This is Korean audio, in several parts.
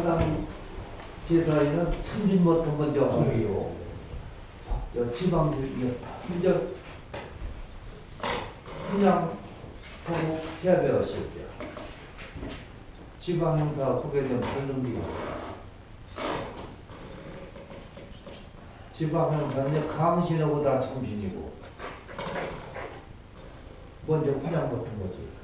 사당 제사에는 참진부터 먼저 하고요. 저 지방들이 먼저 그냥 하고 제배하실 때 지방행사 소개 좀 설명드리고 지방행사는 감신하고 다 참신이고 먼저 그냥 같은 거지.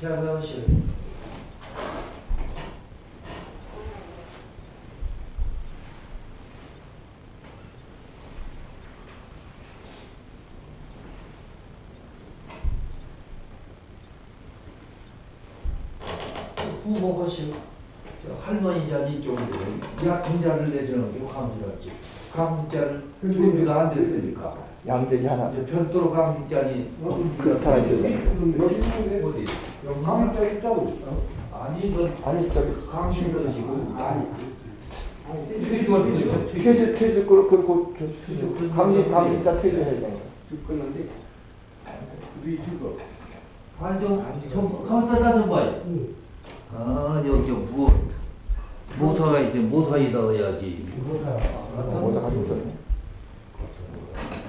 제배하실 후보것이 할머니 자리 이쪽으로 약분자를 내주는 게 감시였지. 감시자를 준비가 안 됐으니까 양들이 하나 이제 별도로 감시자니 그렇다 있는데 어디? 여기 강원도 있잖아. 아니 이건 아니 저기 강신 것이고 아니. 퇴주할 때 퇴주 퇴주 그렇고 그리고 강신 강신자 퇴주해야 돼. 죽겠는데. 우리 죽어. 아니 좀좀 감사다 좀 봐요. 아 여기 뭐 모터가 이제 모터에다 넣어야지. 모자 가지고 오셨네.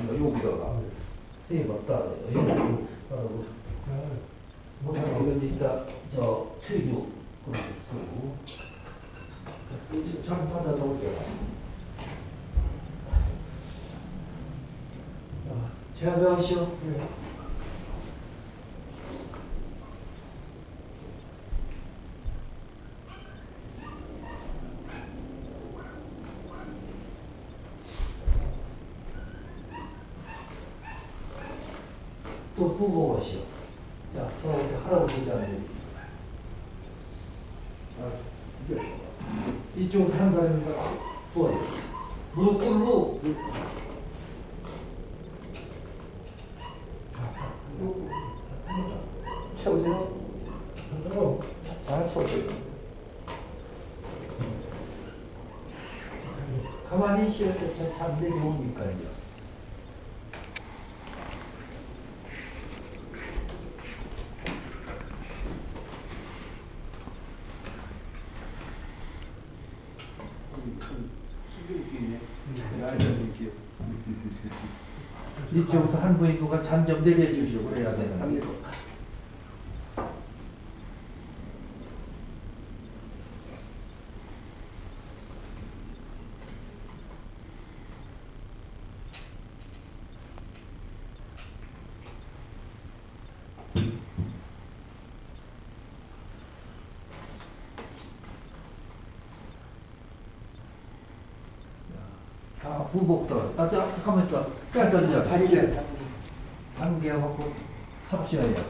여기다가 세 맞다. 여기 따라고. 이건 이따 저 퇴주 그리고 장 받아 놓을게요. 제가 배우시오. 또 부고 오시오. 자, 저 우리 할아버지잖아요. 이쪽 사는 사람이니까 부어요. 무릎 꿇고 채우세요. 아 채우세요. 가만히 있을 때 잠들이 옵니까요. 이쪽부터 한 분이 누가 잠좀 내려주시고 그래야 되는 후복도 아, 자, 잠깐만 좀 빼던져. 다리네. 단계하고 삽시어야 돼.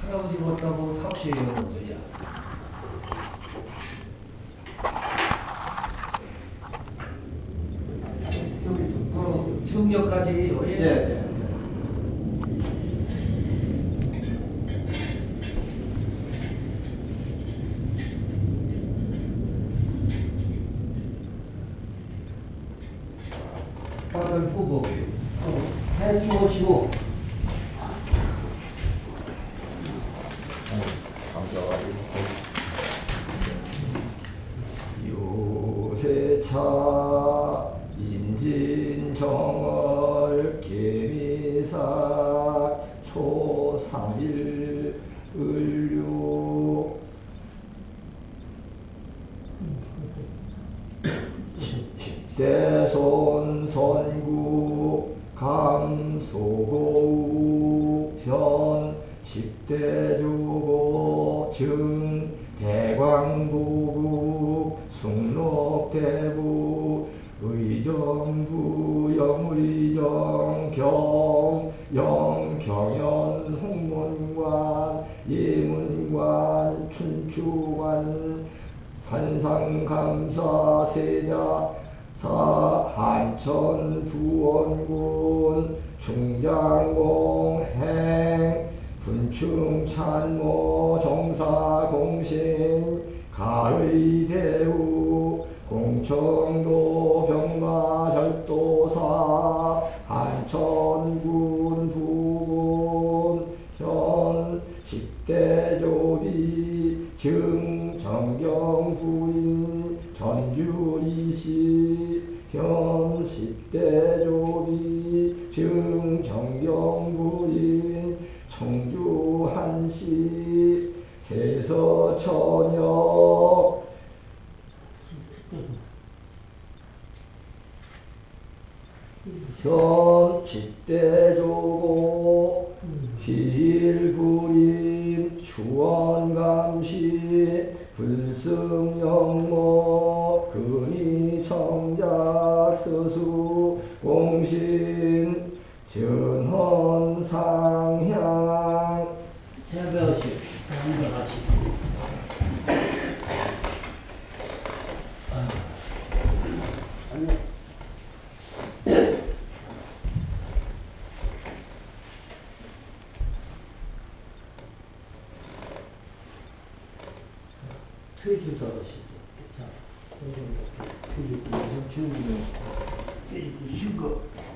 할아버지 못하고 삽시어야 하는 거야. 또 정력까지 해요. 예. 예. 바닥을 보고 해주시고 요세차 인진정 초삼일 을류 대손 선구 강소고우 현 십대주고 증 대광부국 숭록대부 의정부 영의정 경 영경연 홍 관, 예문관, 춘추관, 관상감사, 세자, 사, 한천, 부원군, 중장공, 행, 분충, 찬모, 정사, 공신, 가의 대우, 공청도, 병, 증정경 부인 청주한시 세서처녀 현 집대조고 hil구림 추원감시 불승영 전헌상향 새벽시 아니 퇴주서시죠. 자, 퇴주서 지우고, 때리고, 쉬고.